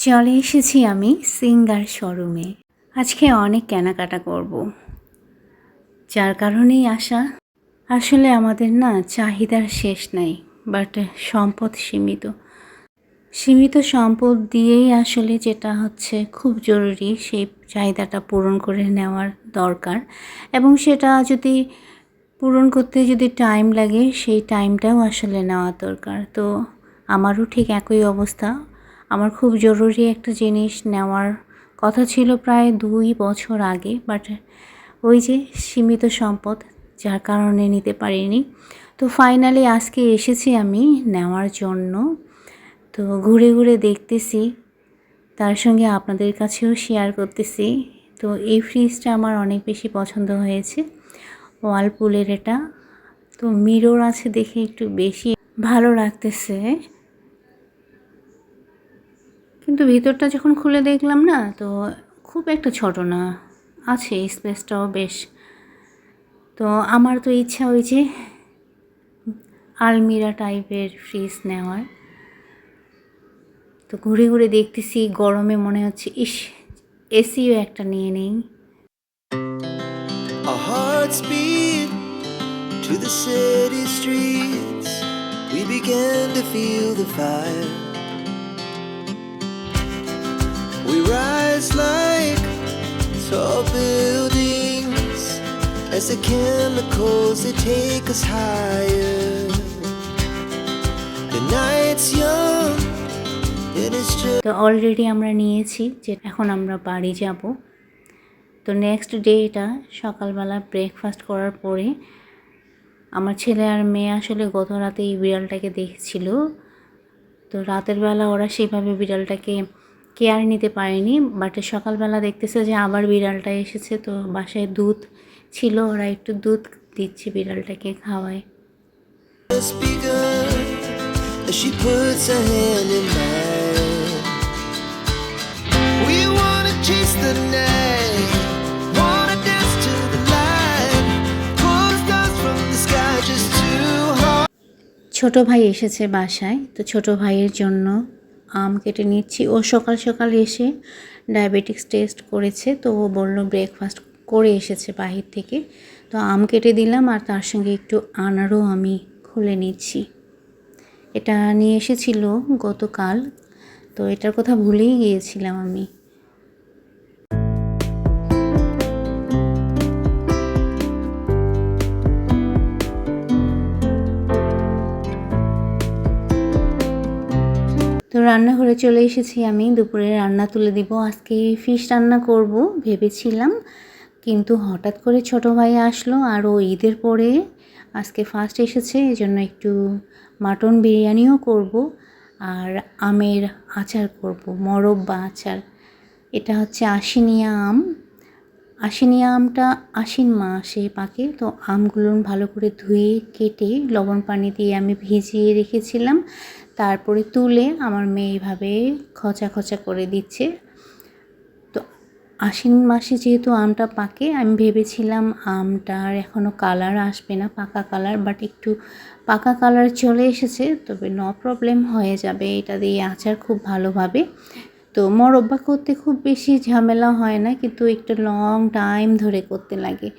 চলে এসেছি আমি সিঙ্গার শোরুমে। আজকে অনেক কেনাকাটা করব। যার কারণেই আসা আসলে আমাদের না চাহিদার শেষ নাই বাট সম্পদ সীমিত। সীমিত সম্পদ দিয়েই আসলে যেটা হচ্ছে খুব জরুরি, সেই চাহিদাটা পূরণ করে নেওয়ার দরকার। এবং সেটা যদি পূরণ করতে যদি টাইম লাগে, সেই টাইমটাও আসলে নেওয়া দরকার। তো আমারও ঠিক একই অবস্থা। আমার খুব জরুরি একটা জিনিস নেওয়ার কথা ছিল প্রায় দুই বছর আগে বাট ওই যে সীমিত সম্পদ যার কারণে নিতে পারিনি। তো ফাইনালি আজকে এসেছি আমি নেওয়ার জন্য। তো ঘুরে ঘুরে দেখতেছি, তার সঙ্গে আপনাদের কাছেও শেয়ার করতেছি। তো এই ফ্রিজটা আমার অনেক বেশি পছন্দ হয়েছে ওয়ালপুলের এটা। তো মিরর আছে দেখে একটু বেশি ভালো লাগতেছে। কিন্তু ভিতরটা যখন খুলে দেখলাম না, তো খুব একটা ছোট না আছে স্পেসটাও বেশ তো আমার তো ইচ্ছা হয়েছে আলমিরা টাইপের ফ্রিজ নেওয়ার তো ঘুরে ঘুরে দেখতেছি, গরমে মনে হচ্ছে, ইস, এসিও একটা নিয়ে নেই the city streets. We began to feel the fire. Rise like tall buildings as the chemicals, they take us higher. The night's young it's. তো অলরেডি আমরা নিয়েছি যে এখন আমরা বাড়ি যাব তো নেক্সট ডে এটা সকালবেলা ব্রেকফাস্ট করার পরে আমার ছেলে আর মেয়ে আসলে গত রাতে এই বিড়ালটাকে দেখছিল তো রাতের বেলা ওরা সেভাবে বিড়ালটাকে কেয়ার নিতে পারেনি বাট সকালবেলা দেখতেছে যে আবার বিড়ালটা এসেছে তো বাসায় দুধ ছিল ওরা একটু দুধ দিচ্ছে বিড়ালটাকে খাওয়ায়. ছোট ভাই এসেছে বাসায় তো ছোট ভাইয়ের জন্য আম কেটে নিচ্ছি। ও সকাল সকাল এসে ডায়াবেটিক্স টেস্ট করেছে, তো ও বলল ব্রেকফাস্ট করে এসেছে বাহির থেকে। তো আম কেটে দিলাম আর তার সঙ্গে একটু আনারও আমি খুলে নিচ্ছি। এটা নিয়ে এসেছিল গতকাল, তো এটার কথা ভুলেই গিয়েছিলাম আমি। তো রান্নাঘরে চলে এসেছি আমি। দুপুরে রান্না তুলে দিব। আজকে ফিশ রান্না করব ভেবেছিলাম, কিন্তু হঠাৎ করে ছোট ভাই আসলো আর ও ঈদের পরে আজকে ফার্স্ট এসেছে এই জন্য একটু মাটন বিরিয়ানিও করব আর আমের আচার করব, মরব্বা আচার। এটা হচ্ছে আশিনিয়া আম। আশিনিয়া আমটা আশ্বিন মাসে পাকে তো আমগুলো ভালো করে ধুয়ে, কেটে লবণ পানি দিয়ে আমি ভিজিয়ে রেখেছিলাম। তারপরে তুলে আমার মেয়ে এইভাবে খচা খচা করে দিচ্ছে। তো আশ্বিন মাসে যেহেতু আমটা পাকে, আমি ভেবেছিলাম আমটার এখনও কালার আসবে না, পাকা কালার বাট একটু পাকা কালার চলে এসেছে, তবে ন প্রবলেম হয়ে যাবে। এটা দিয়ে আচার খুব ভালোভাবে। তো মরব্বা করতে খুব বেশি ঝামেলা হয় না, কিন্তু একটু লং টাইম ধরে করতে লাগে।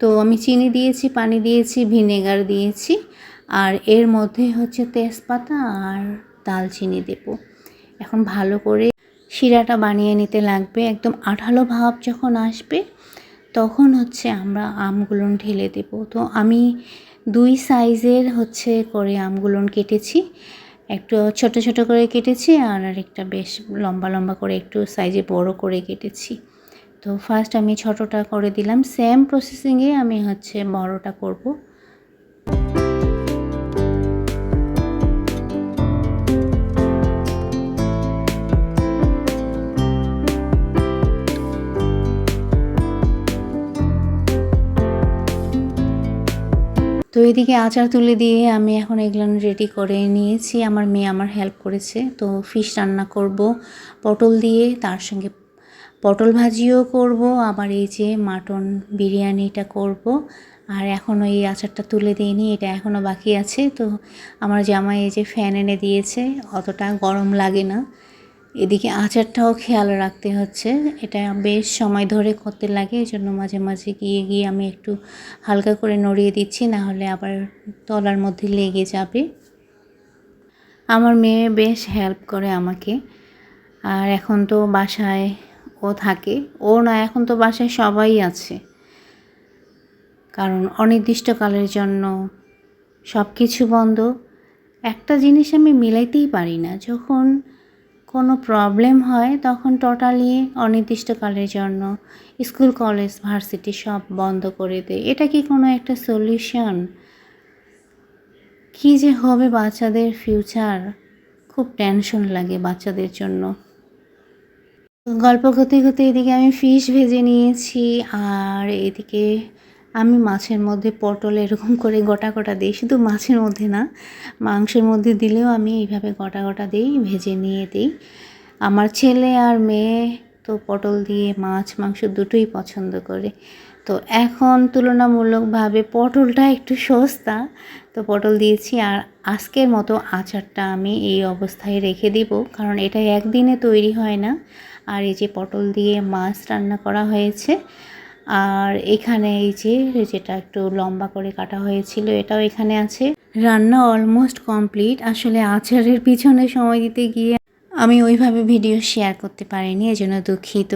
তো আমি চিনি দিয়েছি, পানি দিয়েছি ভিনেগার দিয়েছি। আর এর মধ্যে হচ্ছে তেজপাতা আর দালচিনি দেবো। এখন ভালো করে শিরাটা বানিয়ে নিতে লাগবে। একদম আঠালো ভাব যখন আসবে, তখন হচ্ছে আমরা আমগুলো ঢেলে দেব। তো আমি দুই সাইজের হচ্ছে করে আমগুলো কেটেছি। একটু ছোট ছোট করে কেটেছি আর আরেকটা বেশ লম্বা লম্বা করে একটু সাইজে বড় করে কেটেছি। তো ফার্স্ট আমি ছোটটা করে দিলাম। সেম প্রসেসিংয়ে আমি হচ্ছে বড়টা করব। তো এদিকে আচার তুলে দিয়ে আমি এখন এগুলো রেডি করে নিয়েছি। আমার মেয়ে আমার হেল্প করেছে। তো ফিশ রান্না করব, পটল দিয়ে, তার সঙ্গে পটল ভাজিও করব, আবার এই যে মাটন বিরিয়ানিটা করব। আর এখনও এই আচারটা তুলে দিইনি, এটা এখনও বাকি আছে। তো আমার জামাই এই যে ফ্যান এনে দিয়েছে, অতটা গরম লাগে না। এদিকে আচারটাও খেয়াল রাখতে হচ্ছে। এটা বেশ সময় ধরে করতে লাগে এই জন্য মাঝে মাঝে গিয়ে গিয়ে আমি একটু হালকা করে নড়িয়ে দিচ্ছি না হলে আবার তলার মধ্যে লেগে যাবে। আমার মেয়ে বেশ হেল্প করে আমাকে। আর এখন তো বাসায় ও থাকে। ও না, এখন তো বাসায় সবাই আছে। কারণ অনির্দিষ্টকালের জন্য সব কিছু বন্ধ। একটা জিনিস আমি মিলাইতেই পারি না, যখন কোনো প্রবলেম হয়, তখন টোটালি অনির্দিষ্টকালের জন্য স্কুল কলেজ ভার্সিটি সব বন্ধ করে দেয়। এটা কি কোনো একটা সলিউশন কী যে হবে বাচ্চাদের ফিউচার খুব টেনশন লাগে বাচ্চাদের জন্য। গল্প করতে করতে এদিকে আমি ফিশ ভেজে নিয়েছি, আর এদিকে আমি মাছের মধ্যে পটল এরকম করে গোটা গোটা দিই, শুধু মাছের মধ্যে না, মাংসের মধ্যে দিলেও আমি এইভাবে গোটা গোটা দিই, ভেজে নিয়ে দিই। আমার ছেলে আর মেয়ে তো পটল দিয়ে মাছ, মাংস দুটোই পছন্দ করে। তো এখন তুলনামূলকভাবে পটলটা একটু সস্তা, তো পটল দিয়েছি আর আজকের মতো আচারটা আমি এই অবস্থায় রেখে দিব, কারণ এটা একদিনে তৈরি হয় না। আর এই যে পটল দিয়ে মাছ রান্না করা হয়েছে আর এখানে এই যে, যেটা একটু লম্বা করে কাটা হয়েছিল, এটাও এখানে আছে। রান্না অলমোস্ট কমপ্লিট আসলে আচারের পিছনে সময় দিতে গিয়ে আমি ওইভাবে ভিডিও শেয়ার করতে পারিনি, এজন্য দুঃখিত।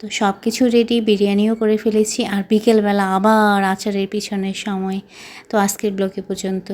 তো সব কিছু রেডি বিরিয়ানিও করে ফেলেছি, আর বিকেলবেলা আবার আচারের পিছনের সময়। তো আজকের ব্লগে পর্যন্ত।